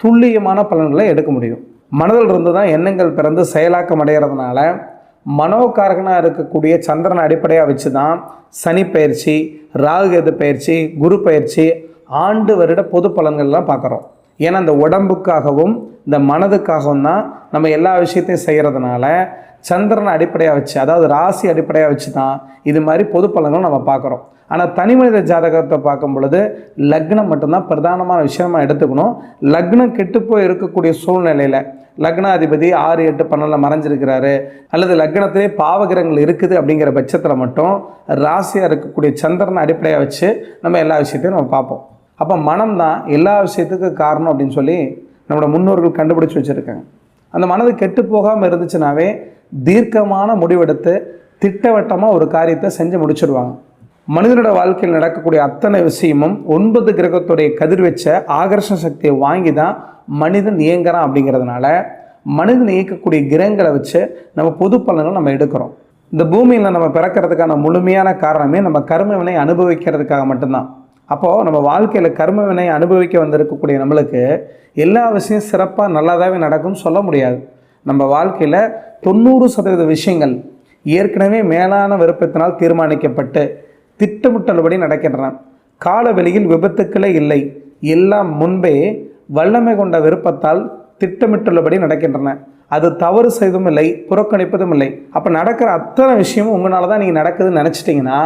துல்லியமான பலன்களை எடுக்க முடியும். மனதில் இருந்து தான் எண்ணங்கள் பிறந்து செயலாக்கம் அடைகிறதுனால மனோகாரகனாக இருக்கக்கூடிய சந்திரனை அடிப்படையாக வச்சு தான் சனி பயிற்சி ராகுகேது பயிற்சி குரு பயிற்சி ஆண்டு வருட பொது பலன்கள்லாம் பார்க்குறோம். ஏன்னா இந்த உடம்புக்காகவும் இந்த மனதுக்காகவும் தான் நம்ம எல்லா விஷயத்தையும் செய்கிறதுனால சந்திரனை அடிப்படையாக வச்சு அதாவது ராசி அடிப்படையாக வச்சு தான் இது மாதிரி பொது பலன்கள் நம்ம பார்க்குறோம். ஆனால் தனி மனித ஜாதகத்தை பார்க்கும் பொழுது லக்னம் மட்டும்தான் பிரதானமான விஷயமா எடுத்துக்கணும். லக்னம் கெட்டுப்போய் இருக்கக்கூடிய சூழ்நிலையில் லக்னாதிபதி ஆறு எட்டு பன்னெண்டில் மறைஞ்சிருக்கிறாரு. அல்லது லக்னத்திலே பாவகிரகங்கள் இருக்குது அப்படிங்கிற பட்சத்தில் மட்டும் ராசியாக இருக்கக்கூடிய சந்திரனை அடிப்படையாக வச்சு நம்ம எல்லா விஷயத்தையும் நம்ம பார்ப்போம். அப்போ மனம் தான் எல்லா விஷயத்துக்கும் காரணம் அப்படின்னு சொல்லி நம்மளோட முன்னோர்கள் கண்டுபிடிச்சி வச்சுருக்காங்க. அந்த மனது கெட்டு போகாமல் இருந்துச்சுனாவே தீர்க்கமான முடிவெடுத்து திட்டவட்டமாக ஒரு காரியத்தை செஞ்சு முடிச்சிடுவாங்க மனிதனோட வாழ்க்கையில் நடக்கக்கூடிய அத்தனை விஷயமும் ஒன்பது கிரகத்துடைய கதிர்வச்ச ஆகர்ஷண சக்தியை வாங்கி தான் மனிதன் இயங்குறான் அப்படிங்கிறதுனால மனிதன் இயக்கக்கூடிய கிரகங்களை வச்சு நம்ம பொது பலன்கள் நம்ம எடுக்கிறோம். இந்த பூமியில் நம்ம பிறக்கிறதுக்கான முழுமையான காரணமே நம்ம கர்மவினை அனுபவிக்கிறதுக்காக மட்டும்தான். அப்போது நம்ம வாழ்க்கையில் கர்ம வினை அனுபவிக்க வந்திருக்கக்கூடிய நம்மளுக்கு எல்லா விஷயம் சிறப்பாக நல்லதாகவே நடக்கும்னு சொல்ல முடியாது. நம்ம வாழ்க்கையில் தொண்ணூறு சதவீத விஷயங்கள் ஏற்கனவே மேலான விருப்பத்தினால் தீர்மானிக்கப்பட்டு திட்டமிட்டபடி நடக்கின்றன. காலவெளியில் விபத்துக்களே இல்லை. எல்லாம் முன்பே வல்லமை கொண்ட விருப்பத்தால் திட்டமிட்டுள்ளபடி நடக்கின்றன. அது தவறு செய்வதும் இல்லை புறக்கணிப்பதும் இல்லை. அப்போ நடக்கிற அத்தனை விஷயமும் உங்களால் தான் நீங்கள் நடக்குதுன்னு நினச்சிட்டிங்கன்னா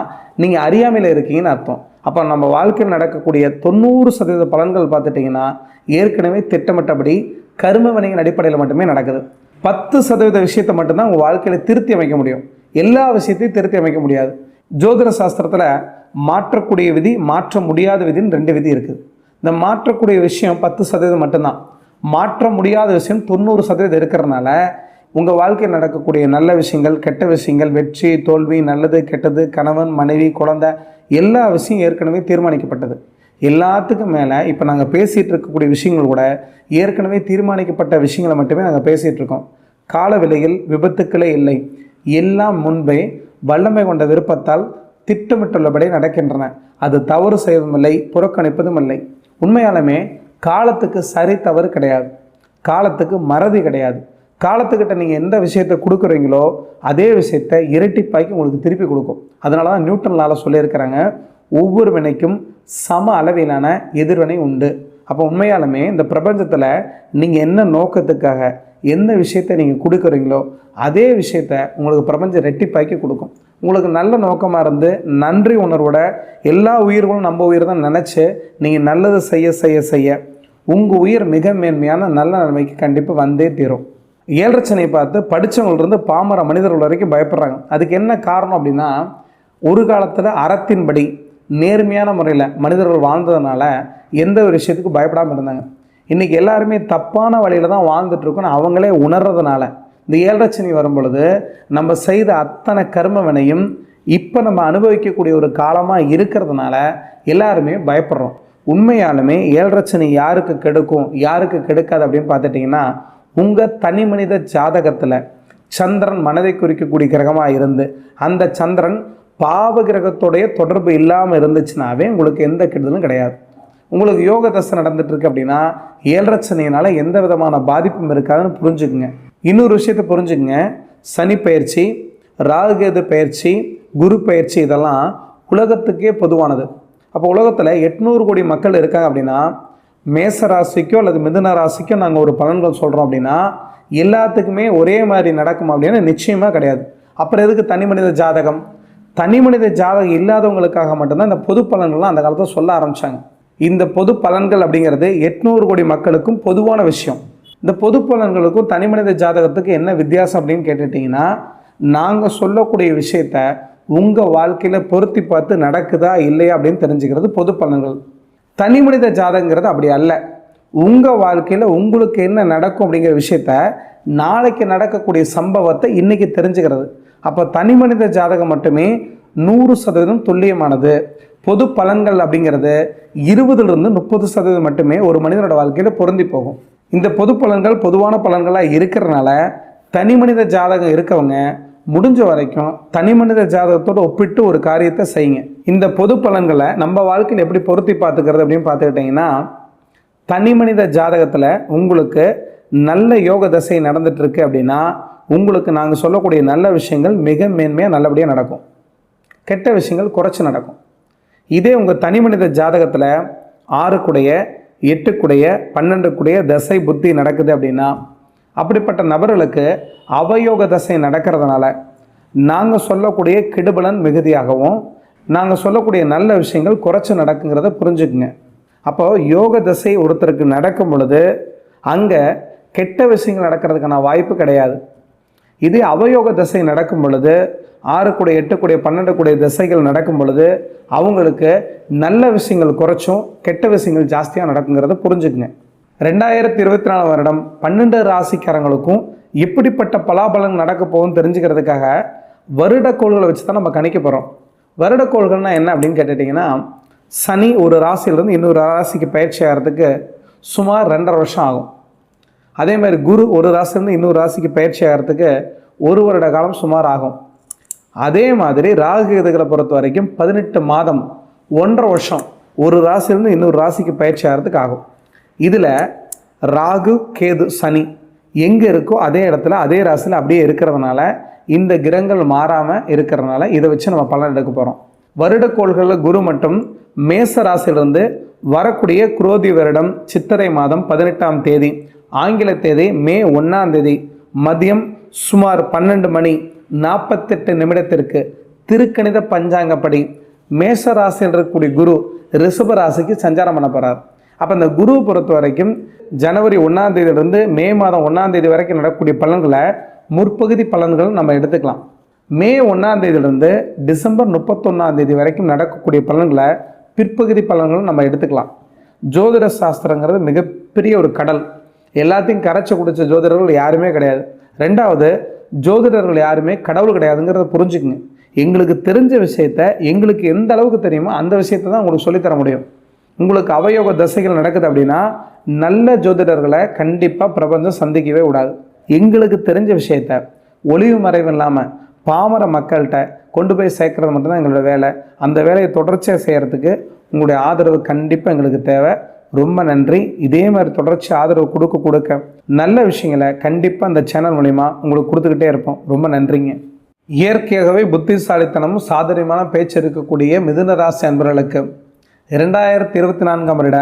நீங்கள் அறியாமையில் இருக்கீங்கன்னு அர்த்தம். அப்போ நம்ம வாழ்க்கையில் நடக்கக்கூடிய தொண்ணூறு சதவீத பலன்கள் பார்த்துட்டிங்கன்னா ஏற்கனவே திட்டமிட்டபடி கரும வினையின் அடிப்படையில் மட்டுமே நடக்குது. பத்து சதவீத விஷயத்தை மட்டும்தான் உங்கள் வாழ்க்கையில் திருத்தி அமைக்க முடியும். எல்லா விஷயத்தையும் திருத்தி அமைக்க முடியாது. ஜோதிட சாஸ்திரத்தில் மாற்றக்கூடிய விதி மாற்ற முடியாத விதின்னு ரெண்டு விதி இருக்குது. இந்த மாற்றக்கூடிய விஷயம் பத்து சதவீதம் மட்டும்தான். மாற்ற முடியாத விஷயம் தொண்ணூறு சதவீதம் இருக்கிறதுனால உங்கள் வாழ்க்கையில் நடக்கக்கூடிய நல்ல விஷயங்கள் கெட்ட விஷயங்கள் வெற்றி தோல்வி நல்லது கெட்டது கணவன் மனைவி குழந்தை எல்லா விஷயம் ஏற்கனவே தீர்மானிக்கப்பட்டது. எல்லாத்துக்கும் மேலே இப்போ நாங்கள் பேசிகிட்டு இருக்கக்கூடிய விஷயங்கள் கூட ஏற்கனவே தீர்மானிக்கப்பட்ட விஷயங்களை மட்டுமே நாங்கள் பேசிகிட்டு இருக்கோம். கால விலையில் விபத்துக்களே இல்லை. எல்லாம் முன்பே வல்லமை கொண்ட விருப்பத்தால் திட்டமிட்டுள்ளபடி நடக்கின்றன. அது தவறு செய்வதும் இல்லை புறக்கணிப்பதும் இல்லை. உண்மையாலுமே காலத்துக்கு சரி தவறு கிடையாது. காலத்துக்கு மறதி கிடையாது. காலத்துக்கிட்ட நீங்கள் எந்த விஷயத்தை கொடுக்குறீங்களோ அதே விஷயத்தை இரட்டிப்பாக்கி உங்களுக்கு திருப்பி கொடுக்கும். அதனால தான் நியூட்டன்லால் சொல்லியிருக்கிறாங்க ஒவ்வொரு வினைக்கும் சம அளவிலான எதிர்வினை உண்டு. அப்போ உண்மையாலுமே இந்த பிரபஞ்சத்தில் நீங்கள் என்ன நோக்கத்துக்காக எந்த விஷயத்தை நீங்கள் கொடுக்குறீங்களோ அதே விஷயத்த உங்களுக்கு பிரபஞ்சம் ரெட்டிப்பாக்கி கொடுக்கும். உங்களுக்கு நல்ல நோக்கமாக இருந்து நன்றி உணர்வோட எல்லா உயிர்களும் நம்ம உயிர் தான் நினச்சி நீங்கள் நல்லது செய்ய செய்ய செய்ய உங்கள் உயிர் மிக மேன்மையான நல்ல நிலைமைக்கு கண்டிப்பாக வந்தே தீரும். ஏழரச்சனையை பார்த்து படித்தவங்கள்ருந்து பாமர மனிதர்கள் வரைக்கும் பயப்படுறாங்க. அதுக்கு என்ன காரணம் அப்படின்னா ஒரு காலத்தில் அறத்தின்படி நேர்மையான முறையில் மனிதர்கள் வாழ்ந்ததுனால எந்த ஒரு விஷயத்துக்கும் பயப்படாமல் இருந்தாங்க. இன்றைக்கி எல்லாருமே தப்பான வழியில் தான் வாழ்ந்துட்டுருக்கோன்னு அவங்களே உணர்றதுனால இந்த ஏழரச்சனி வரும் பொழுது நம்ம செய்த அத்தனை கர்ம வினையும் இப்போ நம்ம அனுபவிக்கக்கூடிய ஒரு காலமாக இருக்கிறதுனால எல்லாருமே பயப்படுறோம். உண்மையாலுமே ஏழரச்சனி யாருக்கு கெடுக்கும் யாருக்கு கெடுக்காது அப்படின்னு பார்த்துட்டிங்கன்னா உங்கள் தனி மனித ஜாதகத்தில் சந்திரன் மனதை குறிக்கக்கூடிய கிரகமாக இருந்து அந்த சந்திரன் பாவ கிரகத்தோடைய தொடர்பு இல்லாமல் இருந்துச்சுனாவே உங்களுக்கு எந்த கெடுதலும் கிடையாது. உங்களுக்கு யோக தசை நடந்துட்டுருக்கு அப்படின்னா ஏழரச்சனையினால எந்த விதமான பாதிப்பும் இருக்காதுன்னு புரிஞ்சுக்குங்க. இன்னொரு விஷயத்தை புரிஞ்சுக்குங்க. சனி பயிற்சி ராகுகேது பயிற்சி குரு பயிற்சி இதெல்லாம் உலகத்துக்கே பொதுவானது. அப்போ உலகத்தில் எட்நூறு கோடி மக்கள் இருக்காங்க அப்படின்னா மேச ராசிக்கோ அல்லது மிதுன ராசிக்கோ நாங்கள் ஒரு பலன்கள் சொல்கிறோம் அப்படின்னா எல்லாத்துக்குமே ஒரே மாதிரி நடக்கும் அப்படின்னு நிச்சயமாக கிடையாது. அப்புறம் எதுக்கு தனி மனித ஜாதகம்? தனி மனித ஜாதகம் இல்லாதவங்களுக்காக மட்டும்தான் இந்த பொது பலன்கள்லாம் அந்த காலத்தில் சொல்ல ஆரம்பித்தாங்க இந்த பொது பலன்கள் அப்படிங்கிறது எட்நூறு கோடி மக்களுக்கும் பொதுவான விஷயம். இந்த பொது பலன்களுக்கும் தனி மனித ஜாதகத்துக்கு என்ன வித்தியாசம் அப்படின்னு கேட்டுட்டிங்கன்னா நாங்கள் சொல்லக்கூடிய விஷயத்த உங்கள் வாழ்க்கையில் பொருத்தி பார்த்து நடக்குதா இல்லையா அப்படின்னு தெரிஞ்சுக்கிறது பொது பலன்கள். தனி மனித ஜாதகங்கிறது அப்படி அல்ல. உங்கள் வாழ்க்கையில் உங்களுக்கு என்ன நடக்கும் அப்படிங்கிற விஷயத்த நாளைக்கு நடக்கக்கூடிய சம்பவத்தை இன்றைக்கி தெரிஞ்சுக்கிறது. அப்போ தனி மனித ஜாதகம் மட்டுமே நூறு சதவீதம் துல்லியமானது. பொது பலன்கள் அப்படிங்கிறது இருபதுலேருந்து முப்பது சதவீதம் மட்டுமே ஒரு மனிதனோட வாழ்க்கையில் பொருந்தி போகும். இந்த பொது பலன்கள் பொதுவான பலன்களாக இருக்கிறனால தனி மனித ஜாதகம் இருக்கவங்க முடிஞ்ச வரைக்கும் தனி மனித ஜாதகத்தோடு ஒப்பிட்டு ஒரு காரியத்தை செய்யுங்க. இந்த பொது பலன்களை நம்ம வாழ்க்கையில் எப்படி பொருத்தி பார்த்துக்கிறது அப்படின்னு பார்த்துக்கிட்டிங்கன்னா தனி மனித ஜாதகத்தில் உங்களுக்கு நல்ல யோக தசை நடந்துகிட்ருக்கு அப்படின்னா உங்களுக்கு நாங்கள் சொல்லக்கூடிய நல்ல விஷயங்கள் மிக மேன்மையாக நல்லபடியாக நடக்கும். கெட்ட விஷயங்கள் குறைச்சி நடக்கும். இதே உங்கள் தனி மனித ஜாதகத்தில் ஆறுக்குடைய எட்டுக்குடைய பன்னெண்டுக்குடைய தசை புத்தி நடக்குது அப்படின்னா அப்படிப்பட்ட நபர்களுக்கு அவயோக தசை நடக்கிறதுனால நாங்கள் சொல்லக்கூடிய கெடுபலன் மிகுதியாகவும் நாங்கள் சொல்லக்கூடிய நல்ல விஷயங்கள் குறைச்சி நடக்குங்கிறத புரிஞ்சுக்குங்க. அப்போது யோக தசை ஒருத்தருக்கு நடக்கும் பொழுது அங்கே கெட்ட விஷயங்கள் நடக்கிறதுக்கான வாய்ப்பு கிடையாது. இதே அவயோக தசை நடக்கும் பொழுது ஆறு கூட எட்டு கூட பன்னெண்டு கூட திசைகள் நடக்கும் பொழுது அவங்களுக்கு நல்ல விஷயங்கள் குறைச்சும் கெட்ட விஷயங்கள் ஜாஸ்தியாக நடக்குங்கிறத புரிஞ்சுக்குங்க. ரெண்டாயிரத்தி இருபத்தி நாலு வருடம் பன்னெண்டு ராசிக்காரங்களுக்கும் எப்படிப்பட்ட பலாபலன் நடக்க போகும்னு தெரிஞ்சுக்கிறதுக்காக வருட கோள்களை வச்சு தான் நம்ம கணிக்க போகிறோம் வருடக்கோள்கள்னால் என்ன அப்படின்னு கேட்டுட்டிங்கன்னா சனி ஒரு ராசியிலேருந்து இன்னொரு ராசிக்கு பயிற்சி ஆகிறதுக்கு சுமார் ரெண்டரை வருஷம் ஆகும். அதே மாதிரி குரு ஒரு ராசிலேருந்து இன்னொரு ராசிக்கு பயிற்சி ஆகிறதுக்கு ஒரு வருட காலம் சுமார் ஆகும். அதே மாதிரி ராகு கேதுகளை பொறுத்த வரைக்கும் பதினெட்டு மாதம் ஒன்றரை வருஷம் ஒரு ராசிலேருந்து இன்னொரு ராசிக்கு பயிற்சி ஆகிறதுக்கு ஆகும். இதில் ராகு கேது சனி எங்கே இருக்கோ அதே இடத்துல அதே ராசியில் அப்படியே இருக்கிறதுனால இந்த கிரகங்கள் மாறாமல் இருக்கிறனால இதை வச்சு நம்ம பலன் எடுக்க போகிறோம் வருடக்கோள்களில் குரு மட்டும் மேச ராசியிலிருந்து வரக்கூடிய குரோதி வருடம் சித்திரை மாதம் பதினெட்டாம் தேதி ஆங்கில தேதி மே ஒன்றாம் தேதி மதியம் சுமார் பன்னெண்டு மணி நாற்பத்தெட்டு நிமிடத்திற்கு திருக்கணித பஞ்சாங்கப்படி மேச ராசியில் இருக்கக்கூடிய குரு ரிஷப ராசிக்கு சஞ்சாரம் பண்ண போகிறார் அப்போ இந்த குரு பொறுத்த வரைக்கும் ஜனவரி ஒன்றாம் தேதியிலிருந்து மே மாதம் ஒன்றாம் தேதி வரைக்கும் நடக்கக்கூடிய பலன்களை முற்பகுதி பலன்கள் நம்ம எடுத்துக்கலாம். மே ஒன்றாம் தேதியிலிருந்து டிசம்பர் முப்பத்தொன்னாம் தேதி வரைக்கும் நடக்கக்கூடிய பலன்களை பிற்பகுதி பலன்களும் நம்ம எடுத்துக்கலாம். ஜோதிட சாஸ்திரங்கிறது மிகப்பெரிய ஒரு கடல். எல்லாத்தையும் கரைச்சி குடித்த ஜோதிடர்கள் யாருமே கிடையாது. ரெண்டாவது ஜோதிடர்கள் யாருமே கடவுள் கிடையாதுங்கிறத புரிஞ்சுக்குங்க. எங்களுக்கு தெரிஞ்ச விஷயத்த எங்களுக்கு எந்த அளவுக்கு தெரியுமோ அந்த விஷயத்தை தான் உங்களுக்கு சொல்லித்தர முடியும். உங்களுக்கு அவயோக தசைகள் நடக்குது அப்படின்னா நல்ல ஜோதிடர்களை கண்டிப்பாக பிரபஞ்சம் சந்திக்கவே விடாது எங்களுக்கு தெரிஞ்ச விஷயத்த ஒளிவு மறைவு இல்லாமல் பாமர மக்கள்கிட்ட கொண்டு போய் சேர்க்கறது மட்டும்தான் எங்களோட வேலை. அந்த வேலையை தொடர்ச்சியாக செய்கிறதுக்கு உங்களுடைய ஆதரவு கண்டிப்பாக எங்களுக்கு தேவை. ரொம்ப நன்றி. இதே மாதிரி தொடர்ச்சி ஆதரவு கொடுக்க கொடுக்க நல்ல விஷயங்களை கண்டிப்பாக அந்த சேனல் மூலிமா உங்களுக்கு கொடுத்துக்கிட்டே இருப்போம். ரொம்ப நன்றிங்க. இயற்கையாகவே புத்திசாலித்தனமும் சாதரியமான பேச்சு இருக்கக்கூடிய மிதுனராசி அன்பர்களுக்கு இரண்டாயிரத்தி இருபத்தி நான்காம் வருட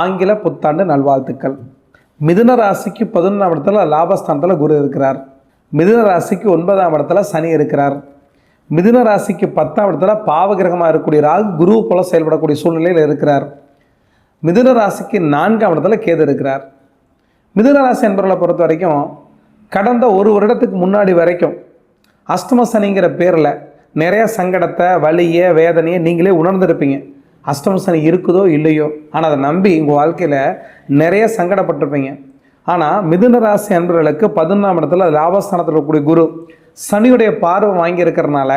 ஆங்கில புத்தாண்டு நல்வாழ்த்துக்கள். மிதுன ராசிக்கு பதினொன்றாம் இடத்துல லாபஸ்தானத்தில் குரு இருக்கிறார். மிதுன ராசிக்கு ஒன்பதாம் இடத்துல சனி இருக்கிறார். மிதுன ராசிக்கு பத்தாம் இடத்துல பாவகிரகமாக இருக்கக்கூடிய ராகு குரு போல செயல்படக்கூடிய சூழ்நிலையில் இருக்கிறார். மிதுன ராசிக்கு நான்காம் இடத்துல கேது இருக்கிறார். மிதுன ராசி என்பவர்களை பொறுத்த வரைக்கும் கடந்த ஒரு வருடத்துக்கு முன்னாடி வரைக்கும் அஷ்டம சனிங்கிற பேரில் நிறைய சங்கடத்தை வலியை வேதனையை நீங்களே உணர்ந்திருப்பீங்க. அஷ்டம சனி இருக்குதோ இல்லையோ? ஆனால் அதை நம்பி உங்கள் வாழ்க்கையில் நிறைய சங்கடப்பட்டிருப்பீங்க. ஆனால் மிதுன ராசி அன்பர்களுக்கு பதினொன்றாம் இடத்துல லாபஸ்தானத்தில் இருக்கக்கூடிய குரு சனியுடைய பார்வை வாங்கியிருக்கிறனால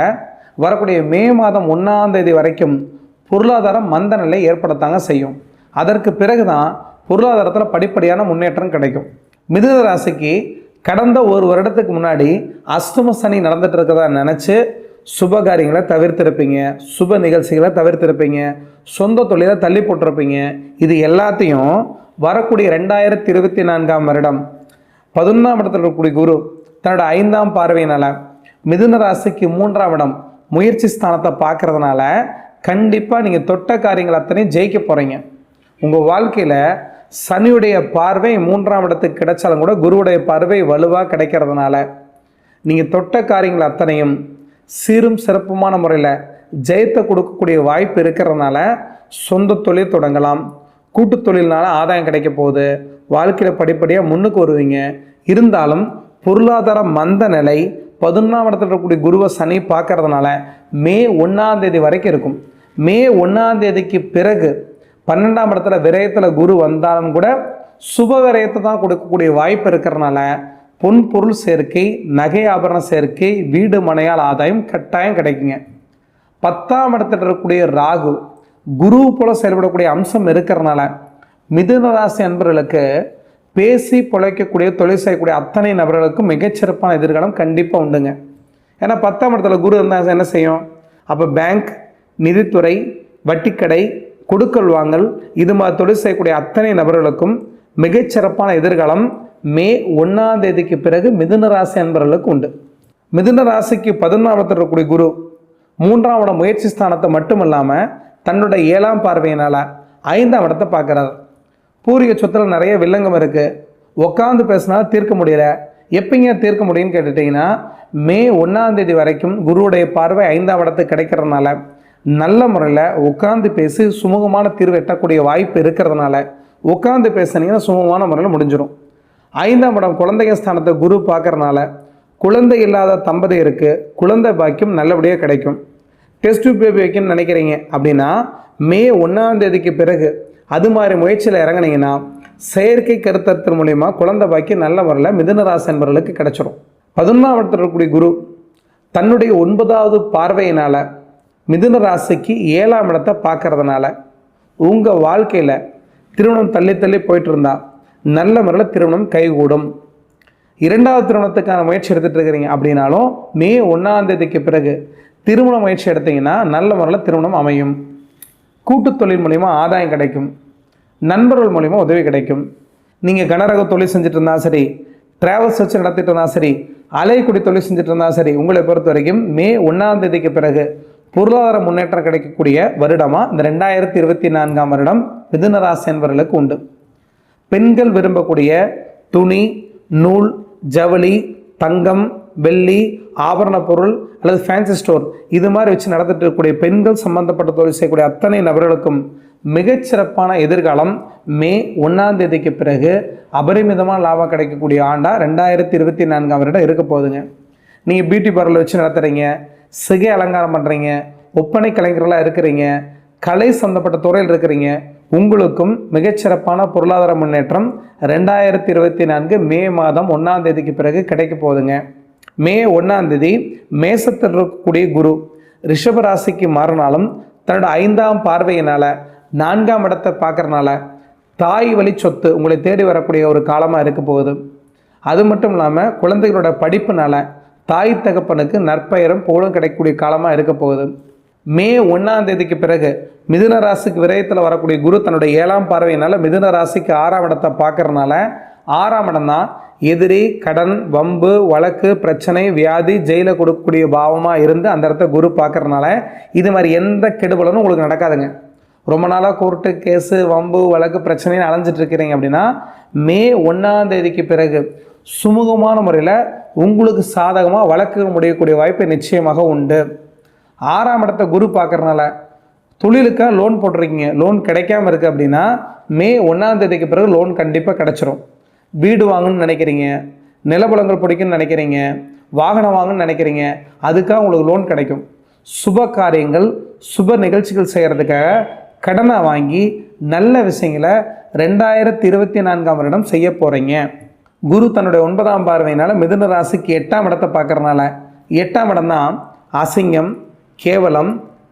வரக்கூடிய மே மாதம் ஒன்றாம் தேதி வரைக்கும் பொருளாதாரம் மந்த நிலை ஏற்படத்தாங்க செய்யும். அதற்கு பிறகு தான் பொருளாதாரத்தில் படிப்படியான முன்னேற்றம் கிடைக்கும். மிதுன ராசிக்கு கடந்த ஒரு வருடத்துக்கு முன்னாடி அஷ்டம சனி நடந்துட்டு இருக்கிறதா நினச்சி சுப காரியங்களை தவிர்த்திருப்பீங்க சுப நிகழ்ச்சிகளை தவிர்த்திருப்பீங்க சொந்த தொழிலை தள்ளி போட்டிருப்பீங்க. இது எல்லாத்தையும் வரக்கூடிய ரெண்டாயிரத்தி இருபத்தி நான்காம் வருடம் பதினொன்றாம் இடத்துல இருக்கக்கூடிய குரு தன்னோட ஐந்தாம் பார்வையினால மிதுன ராசிக்கு மூன்றாம் இடம் முயற்சி ஸ்தானத்தை பார்க்கறதுனால கண்டிப்பாக நீங்கள் தொட்ட காரியங்கள் அத்தனையும் ஜெயிக்க போகிறீங்க உங்கள் வாழ்க்கையில் சனியுடைய பார்வை மூன்றாம் இடத்துக்கு கிடைச்சாலும் கூட குருவுடைய பார்வை வலுவாக கிடைக்கிறதுனால நீங்கள் தொட்ட காரியங்கள் அத்தனையும் சீரும் சிறப்புமான முறையில் ஜெயத்தை கொடுக்கக்கூடிய வாய்ப்பு இருக்கிறதுனால சொந்த தொழில் தொடங்கலாம். கூட்டு தொழில்னால ஆதாயம் கிடைக்க போகுது. வாழ்க்கையில் படிப்படியாக முன்னுக்கு வருவீங்க. இருந்தாலும் பொருளாதார மந்த நிலை பதினொன்றாம் இடத்துல இருக்கக்கூடிய குருவை சனி பார்க்கறதுனால மே ஒன்றாம் தேதி வரைக்கும் இருக்கும். மே ஒன்றாம் தேதிக்கு பிறகு பன்னெண்டாம் இடத்துல விரயத்தில் குரு வந்தாலும் கூட சுப விரயத்தை தான் கொடுக்கக்கூடிய வாய்ப்பு இருக்கிறனால பொன் பொருள் சேர்க்கை நகை ஆபரண சேர்க்கை வீடு மனையால் ஆதாயம் கட்டாயம் கிடைக்குங்க. பத்தாம் இடத்துல இருக்கக்கூடிய ராகு குரு போல செயல்படக்கூடிய அம்சம் இருக்கிறனால மிதுன ராசி அன்பர்களுக்கு பேசி பிழைக்கக்கூடிய தொழில் செய்யக்கூடிய அத்தனை நபர்களுக்கும் மிகச்சிறப்பான எதிர்காலம் கண்டிப்பாக உண்டுங்க. ஏன்னா பத்தாம் இடத்துல குரு இருந்தால் என்ன செய்யும்? அப்போ பேங்க் நிதித்துறை வட்டிக்கடை கொடுக்கல் வாங்கல் இது மாதிரி தொழில் செய்யக்கூடிய அத்தனை நபர்களுக்கும் மிகச்சிறப்பான எதிர்காலம் மே ஒன்றாம் தேதிக்கு பிறகு மிதுன ராசி அன்பர்களுக்கு உண்டு. மிதுன ராசிக்கு பதினொன்றாம் இருக்கக்கூடிய குரு மூன்றாம் இடம் முயற்சி ஸ்தானத்தை மட்டும் இல்லாமல் தன்னோட ஏழாம் பார்வையினால் ஐந்தாம் இடத்தை பார்க்குறாரு. பூரிய சொத்தில் நிறைய வில்லங்கம் இருக்குது உட்காந்து பேசினா தீர்க்க முடியல. எப்பங்க தீர்க்க முடியும்னு கேட்டுட்டிங்கன்னா மே ஒன்றாம் தேதி வரைக்கும் குருவுடைய பார்வை ஐந்தாம் இடத்துக்கு கிடைக்கிறதுனால நல்ல முறையில் உட்காந்து பேசி சுமூகமான தீர்வு எட்டக்கூடிய வாய்ப்பு இருக்கிறதுனால உட்காந்து பேசுனீங்கன்னா சுமூகமான முறையில் முடிஞ்சிடும் ஐந்தாம் இடம் குழந்தைங்க ஸ்தானத்தை குரு பார்க்கறனால குழந்தை இல்லாத தம்பதியருக்கு குழந்தை பாக்கியம் நல்லபடியாக கிடைக்கும். டெஸ்ட் பேபி வைக்கணும்னு நினைக்கிறீங்க அப்படின்னா மே ஒன்றாம் தேதிக்கு பிறகு அது மாதிரி முயற்சியில் இறங்குனீங்கன்னா செயற்கை கருத்தத்தின் மூலிமா குழந்தை பாக்கியம் நல்ல முறையில் மிதுனராசி என்பவர்களுக்கு கிடைச்சிரும். பதினொன்றாம் இடத்துல இருக்கக்கூடிய குரு தன்னுடைய ஒன்பதாவது பார்வையினால் மிதுன ராசிக்கு ஏழாம் இடத்தை பார்க்கறதுனால உங்கள் வாழ்க்கையில் திருமணம் தள்ளி தள்ளி போயிட்டு இருந்தால் நல்ல முறையில் திருமணம் கைகூடும். இரண்டாவது திருமணத்துக்கான முயற்சி எடுத்துகிட்டு இருக்கிறீங்க அப்படின்னாலும் மே ஒன்றாம் தேதிக்கு பிறகு திருமண முயற்சி எடுத்தீங்கன்னா நல்ல முறையில் திருமணம் அமையும். கூட்டுத் தொழில் மூலிமா ஆதாயம் கிடைக்கும். நண்பர்கள் மூலிமா உதவி கிடைக்கும். நீங்கள் கனரக தொழில் செஞ்சுட்டு இருந்தாலும் சரி ட்ராவல்ஸ் வச்சு நடத்திட்டு இருந்தா சரி அலைக்குடி தொழில் செஞ்சுட்டு இருந்தா சரி உங்களை பொறுத்த வரைக்கும் மே ஒன்றாம் தேதிக்கு பிறகு பொருளாதார முன்னேற்றம் கிடைக்கக்கூடிய வருடமாக இந்த ரெண்டாயிரத்தி இருபத்தி நான்காம் வருடம் மிதுன ராசி என்பவர்களுக்கு உண்டு. பெண்கள் விரும்பக்கூடிய துணி நூல் ஜவுளி தங்கம் வெள்ளி ஆபரண பொருள் அல்லது ஃபேன்சி ஸ்டோர் இது மாதிரி வச்சு நடந்துட்டு இருக்கக்கூடிய பெண்கள் சம்பந்தப்பட்ட தொழில் செய்யக்கூடிய அத்தனை நபர்களுக்கும் மிகச்சிறப்பான எதிர்காலம் மே ஒன்றாம் தேதிக்கு பிறகு அபரிமிதமான லாபம் கிடைக்கக்கூடிய ஆண்டாக ரெண்டாயிரத்தி இருபத்தி நான்காம் வருடம் இருக்க போகுதுங்க. நீங்கள் பியூட்டி பார்லர் வச்சு நடத்துகிறீங்க சிகை அலங்காரம் பண்ணுறீங்க ஒப்பனை கலைஞர்களாக இருக்கிறீங்க கலை சம்மந்தப்பட்ட துறையில் இருக்கிறீங்க உங்களுக்கும் மிகச்சிறப்பான பொருளாதார முன்னேற்றம் ரெண்டாயிரத்தி இருபத்தி நான்கு மே மாதம் ஒன்றாம் தேதிக்கு பிறகு கிடைக்க போகுதுங்க. மே ஒன்றாம் தேதி மேசத்தில் இருக்கக்கூடிய குரு ரிஷப ராசிக்கு மாறினாலும் தன்னோட ஐந்தாம் பார்வையினால் நான்காம் இடத்தை பார்க்கறனால தாய் வழி சொத்து உங்களை தேடி வரக்கூடிய ஒரு காலமாக இருக்க போகுது. அது மட்டும் இல்லாமல் குழந்தைகளோட படிப்புனால தாய் தகப்பனுக்கு நற்பெயரும் புகழும் கிடைக்கக்கூடிய காலமாக இருக்க போகுது. மே ஒன்றாம் தேதிக்கு பிறகு மிதுன ராசிக்கு விரயத்தில் வரக்கூடிய குரு தன்னுடைய ஏழாம் பார்வையினால மிதுன ராசிக்கு ஆறாம் இடத்தை பார்க்கறனால ஆறாம் இடம் தான் எதிரி கடன் வம்பு வழக்கு பிரச்சனை வியாதி ஜெயிலில் கொடுக்கக்கூடிய பாவமாக இருந்து அந்த இடத்த குரு பார்க்கறனால இது மாதிரி எந்த கெடுபலனும் உங்களுக்கு நடக்காதுங்க. ரொம்ப நாளாக கோர்ட்டு கேஸு வம்பு வழக்கு பிரச்சனைன்னு அலைஞ்சிட்டு இருக்கிறீங்க அப்படின்னா மே ஒன்றாம் தேதிக்கு பிறகு சுமூகமான முறையில் உங்களுக்கு சாதகமாக வழக்கு முடியக்கூடிய வாய்ப்பு நிச்சயமாக உண்டு. ஆறாம் இடத்த குரு பார்க்கறனால தொழிலுக்காக லோன் போட்டிருக்கீங்க. லோன் கிடைக்காம இருக்குது அப்படின்னா மே ஒன்றாம் தேதிக்கு பிறகு லோன் கண்டிப்பாக கிடச்சிரும். வீடு வாங்கணும்னு நினைக்கிறீங்க. நிலபலங்கள் பிடிக்கும்னு நினைக்கிறீங்க. வாகனம் வாங்கணும்னு நினைக்கிறீங்க. அதுக்காக உங்களுக்கு லோன் கிடைக்கும். சுப காரியங்கள் சுப நிகழ்ச்சிகள் செய்கிறதுக்காக கடனை வாங்கி நல்ல விஷயங்களை ரெண்டாயிரத்தி இருபத்தி நான்காம் வருடம் செய்ய போகிறீங்க குரு தன்னுடைய ஒன்பதாம் பார்வையினால் மிதுன ராசிக்கு எட்டாம் இடத்தை பார்க்கறனால எட்டாம் இடம் தான் அசிங்கம் கேவலம்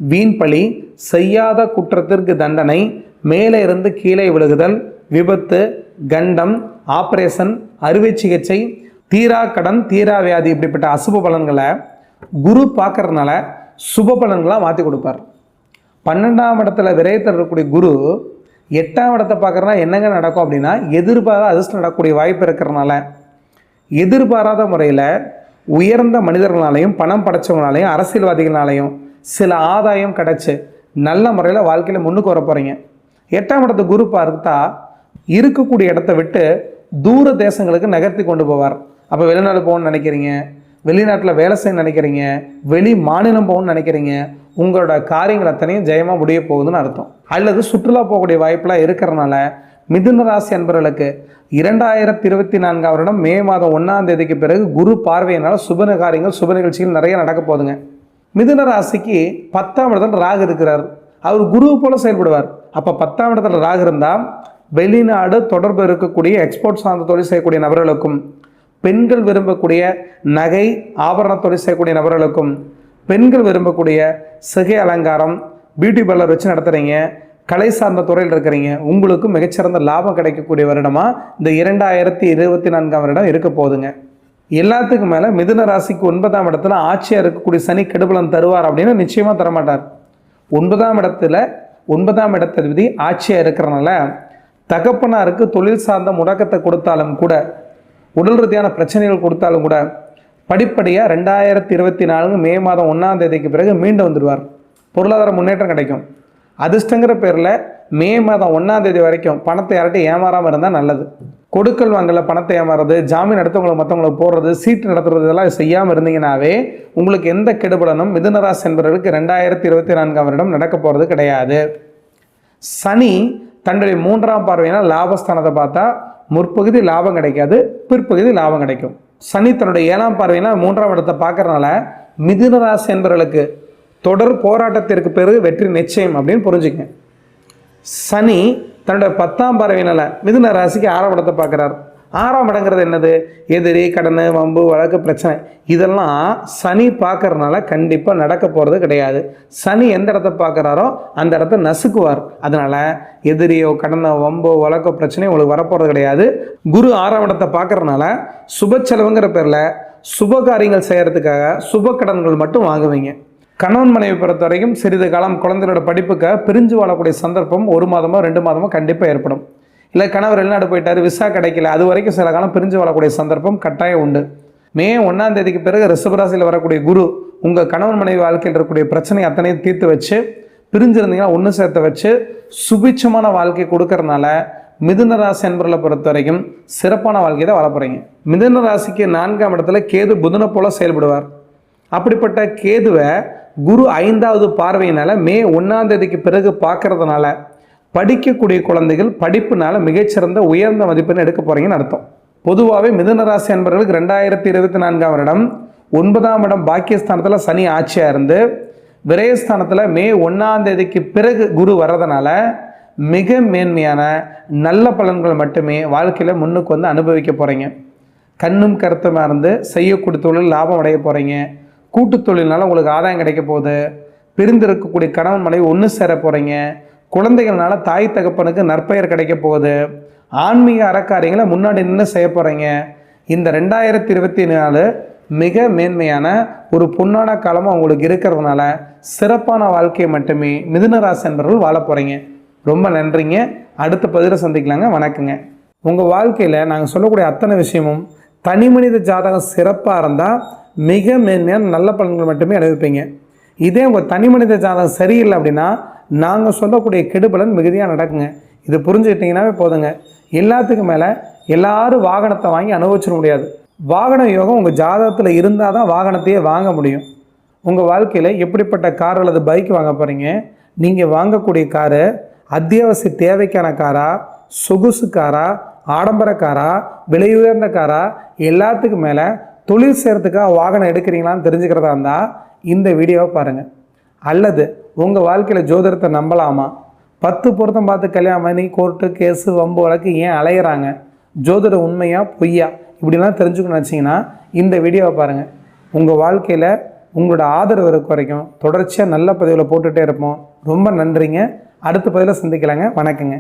வீண்பழி செய்யாத குற்றத்திற்கு தண்டனை மேலே இருந்து கீழே விழுகுதல் விபத்து கண்டம் ஆப்ரேஷன் அறுவை சிகிச்சை தீரா கடன் தீரா வியாதி இப்படிப்பட்ட அசுப பலன்களை குரு பார்க்கறதுனால சுப பலன்களாக மாற்றி கொடுப்பார். பன்னெண்டாம் இடத்துல விரயத்தில் இருக்கக்கூடிய குரு எட்டாம் இடத்தை பார்க்குறனா என்னங்க நடக்கும் அப்படின்னா எதிர்பாராத அதிர்ஷ்டம் நடக்கக்கூடிய வாய்ப்பு இருக்கிறனால எதிர்பாராத முறையில் உயர்ந்த மனிதர்களாலையும் பணம் படைச்சவங்களாலையும் அரசியல்வாதிகளாலையும் சில ஆதாயம் கிடச்சி நல்ல முறையில் வாழ்க்கையில் முன்னுக்கு வர போகிறீங்க எட்டாம் இடத்து குரு பார்த்தா இருக்கக்கூடிய இடத்த விட்டு தூர தேசங்களுக்கு நகர்த்தி கொண்டு போவார். அப்போ வெளிநாடு போகணும்னு நினைக்கிறீங்க வெளிநாட்டில் வேலை செய்ய நினைக்கிறீங்க வெளி மாநிலம் போகணும்னு நினைக்கிறீங்க உங்களோட காரியங்கள் அத்தனையும் ஜெயமாக முடிய போகுதுன்னு அர்த்தம். அல்லது சுற்றுலா போகக்கூடிய வாய்ப்பெலாம் இருக்கிறனால மிதுன ராசி அன்பர்களுக்கு இரண்டாயிரத்தி இருபத்தி நான்காம் வருடம் மே மாதம் ஒன்றாம் தேதிக்கு பிறகு குரு பார்வையினால் சுப காரியங்கள் சுப நிகழ்ச்சிகள் நிறைய நடக்க போகுதுங்க. மிதுன ராசிக்கு பத்தாம் இடத்துல ராகு இருக்கிறார். அவர் குரு போல செயல்படுவார். அப்போ பத்தாம் இடத்துல ராகு இருந்தால் வெளிநாடு தொடர்பு இருக்கக்கூடிய எக்ஸ்போர்ட் சார்ந்த தொழில் செய்யக்கூடிய நபர்களுக்கும் பெண்கள் விரும்பக்கூடிய நகை ஆபரண தொழில் செய்யக்கூடிய நபர்களுக்கும் பெண்கள் விரும்பக்கூடிய சிகை அலங்காரம் பியூட்டி பார்லர் வச்சு நடத்துகிறீங்க கலை சார்ந்த துறையில் இருக்கிறீங்க. உங்களுக்கு மிகச்சிறந்த லாபம் கிடைக்கக்கூடிய வருடமாக இந்த இரண்டாயிரத்தி இருபத்தி நான்காம் வருடம் இருக்க போகுதுங்க. எல்லாத்துக்கும் மேலே மிதுன ராசிக்கு ஒன்பதாம் இடத்துல ஆட்சியாக இருக்கக்கூடிய சனி கெடுபலம் தருவார் அப்படின்னு நிச்சயமாக தரமாட்டார். ஒன்பதாம் இடத்துல ஒன்பதாம் இடத்ததிபதி ஆட்சியாக இருக்கிறனால தகப்பனாருக்கு தொழில் சார்ந்த முடக்கத்தை கொடுத்தாலும் கூட உடல் ரீதியான பிரச்சனைகள் கொடுத்தாலும் கூட படிப்படியாக ரெண்டாயிரத்தி இருபத்தி நான்கு மே மாதம் ஒன்றாம் தேதிக்கு பிறகு மீண்டு வந்துடுவார். பொருளாதார முன்னேற்றம் கிடைக்கும். அதிர்ஷ்டங்கிற பேரில் மே மாதம் ஒன்றாம் தேதி வரைக்கும் பணத்தை யார்கிட்ட ஏமாறாமல் இருந்தால் நல்லது. கொடுக்கல் வாங்கல பணத்தை ஏமாறது ஜாமீன் எடுத்தவங்களை மற்றவங்களுக்கு போடுறது சீட்டு நடத்துறது இதெல்லாம் செய்யாமல் இருந்தீங்கன்னாவே உங்களுக்கு எந்த கெடுபலனும் மிதுனராசி என்பவர்களுக்கு ரெண்டாயிரத்தி இருபத்தி நான்காம் வருடம் நடக்க போகிறது கிடையாது. சனி தன்னுடைய மூன்றாம் பார்வையினால் லாபஸ்தானத்தை பார்த்தா முற்பகுதி லாபம் கிடைக்காது பிற்பகுதி லாபம் கிடைக்கும். சனி தன்னுடைய ஏழாம் பார்வையினால் மூன்றாம் இடத்தை பார்க்கறதுனால மிதுனராசி என்பவர்களுக்கு தொடர் போராட்டத்திற்கு பிறகு வெற்றி நிச்சயம் அப்படின்னு புரிஞ்சுக்கங்க சனி தன்னுடைய பத்தாம் பறவையினால மிதுன ராசிக்கு ஆறாம் இடத்தை பார்க்குறார். ஆறாம் இடங்கிறது என்னது? எதிரி கடன் வம்பு வழக்கு பிரச்சனை. இதெல்லாம் சனி பார்க்கறதுனால கண்டிப்பாக நடக்க போகிறது கிடையாது. சனி எந்த இடத்த பார்க்குறாரோ அந்த இடத்த நசுக்குவார். அதனால் எதிரியோ கடனோ வம்போ வழக்கோ பிரச்சனையோ உங்களுக்கு வரப்போகிறது கிடையாது. குரு ஆறாம் இடத்தை பார்க்குறதுனால சுப செலவுங்கிற பேரில் சுப காரியங்கள் செய்கிறதுக்காக சுப கடன்கள் மட்டும் வாங்குவீங்க. கணவன் மனைவி பொறுத்த வரைக்கும் சிறிது காலம் குழந்தைகளோட படிப்புக்காக பிரிஞ்சு வாழக்கூடிய சந்தர்ப்பம் ஒரு மாதமோ ரெண்டு மாதமோ கண்டிப்பாக ஏற்படும். இல்லை கணவர் வெளிநாடு போயிட்டார் விசா கிடைக்கல அது வரைக்கும் சில காலம் பிரிஞ்சு வாழக்கூடிய சந்தர்ப்பம் கட்டாயம் உண்டு. மே ஒன்றாம் தேதிக்கு பிறகு ரிஷபராசியில் வரக்கூடிய குரு உங்கள் கணவன் மனைவி வாழ்க்கையில் இருக்கக்கூடிய பிரச்சனை அத்தனையும் தீர்த்து வச்சு பிரிஞ்சிருந்தீங்கன்னா ஒன்று சேர்த்து வச்சு சுபிட்சமான வாழ்க்கை கொடுக்கறனால மிதுன ராசி என்பவர்களை பொறுத்த வரைக்கும் சிறப்பான வாழ்க்கையை தான் வாழ போகிறீங்க மிதுன ராசிக்கு நான்காம் இடத்துல கேது புதனை போல செயல்படுவார். அப்படிப்பட்ட கேதுவை குரு ஐந்தாவது பார்வையினால மே ஒன்றாம் தேதிக்கு பிறகு பார்க்கறதுனால படிக்கக்கூடிய குழந்தைகள் படிப்புனால மிகச்சிறந்த உயர்ந்த மதிப்பெண் எடுக்க போறீங்கன்னு அர்த்தம். பொதுவாகவே மிதுனராசி அன்பர்களுக்கு ரெண்டாயிரத்தி இருபத்தி நான்காம் வருடம் ஒன்பதாம் இடம் பாக்கியஸ்தானத்தில் சனி ஆட்சியாக இருந்து விரயஸ்தானத்தில் மே ஒன்றாம் தேதிக்கு பிறகு குரு வர்றதுனால மிக மேன்மையான நல்ல பலன்கள் மட்டுமே வாழ்க்கையில் முன்னுக்கு வந்து அனுபவிக்க போகிறீங்க கண்ணும் கருத்துமாக இருந்து செய்யக்கூடிய தொழில் லாபம் அடைய போகிறீங்க கூட்டு தொழில்னால உங்களுக்கு ஆதாயம் கிடைக்க போகுது. பிரிந்திருக்கக்கூடிய கணவன் மனைவி ஒன்று சேர போகிறீங்க குழந்தைகள்னால தாய் தகப்பனுக்கு நற்பெயர் கிடைக்க போகுது. ஆன்மீக அறக்காரியங்களை முன்னாடி நின்று செய்ய போகிறீங்க இந்த ரெண்டாயிரத்தி இருபத்தி நாலு மிக மேன்மையான ஒரு பொன்னான காலமாக உங்களுக்கு இருக்கிறதுனால சிறப்பான வாழ்க்கையை மட்டுமே மிதுன என்பவர்கள் வாழ போகிறீங்க ரொம்ப நன்றிங்க. அடுத்த பதிவில் சந்திக்கலாங்க. வணக்கங்க. உங்கள் வாழ்க்கையில் நாங்கள் சொல்லக்கூடிய அத்தனை விஷயமும் தனி மனித ஜாதகம் சிறப்பாக இருந்தால் மிக மேன்மையான நல்ல பலன்கள் மட்டுமே அனுபவிப்பீங்க இதே உங்கள் தனி மனித ஜாதகம் சரியில்லை அப்படின்னா நாங்கள் சொல்லக்கூடிய கெடுபலன் மிகுதியாக நடக்குங்க. இது புரிஞ்சுக்கிட்டிங்கனாவே போதுங்க. எல்லாத்துக்கும் மேலே எல்லாரும் வாகனத்தை வாங்கி அனுபவிச்சிட முடியாது. வாகன யோகம் உங்கள் ஜாதகத்தில் இருந்தால் தான் வாகனத்தையே வாங்க முடியும். உங்கள் வாழ்க்கையில் எப்படிப்பட்ட கார் அல்லது பைக் வாங்க போகிறீங்க நீங்கள் வாங்கக்கூடிய காரு அத்தியாவசிய தேவைக்கான காரா? சொகுசு காரா? ஆடம்பர காரா விலை உயர்ந்த காரா எல்லாத்துக்கும் மேலே தொழில் செய்கிறதுக்காக வாகனம் எடுக்கிறீங்களான்னு தெரிஞ்சுக்கிறதா இருந்தால் இந்த வீடியோவை பாருங்கள் அல்லது உங்கள் வாழ்க்கையில் ஜோதிடத்தை நம்பலாமா? பத்து பொருத்தம் பார்த்து கல்யாணம் பண்ணி கோர்ட்டு கேஸு வம்பு வழக்கு ஏன் அலையிறாங்க? ஜோதிடம் உண்மையா பொய்யா? இப்படிலாம் தெரிஞ்சுக்கணும்னு வச்சிங்கன்னா இந்த வீடியோவை பாருங்கள் உங்கள் வாழ்க்கையில் உங்களோட ஆதரவு இருக்க வரைக்கும் தொடர்ச்சியாக நல்ல பதிவில் போட்டுகிட்டே இருப்போம். ரொம்ப நன்றிங்க. அடுத்த பதிவில் சந்திக்கலாங்க. வணக்கங்க.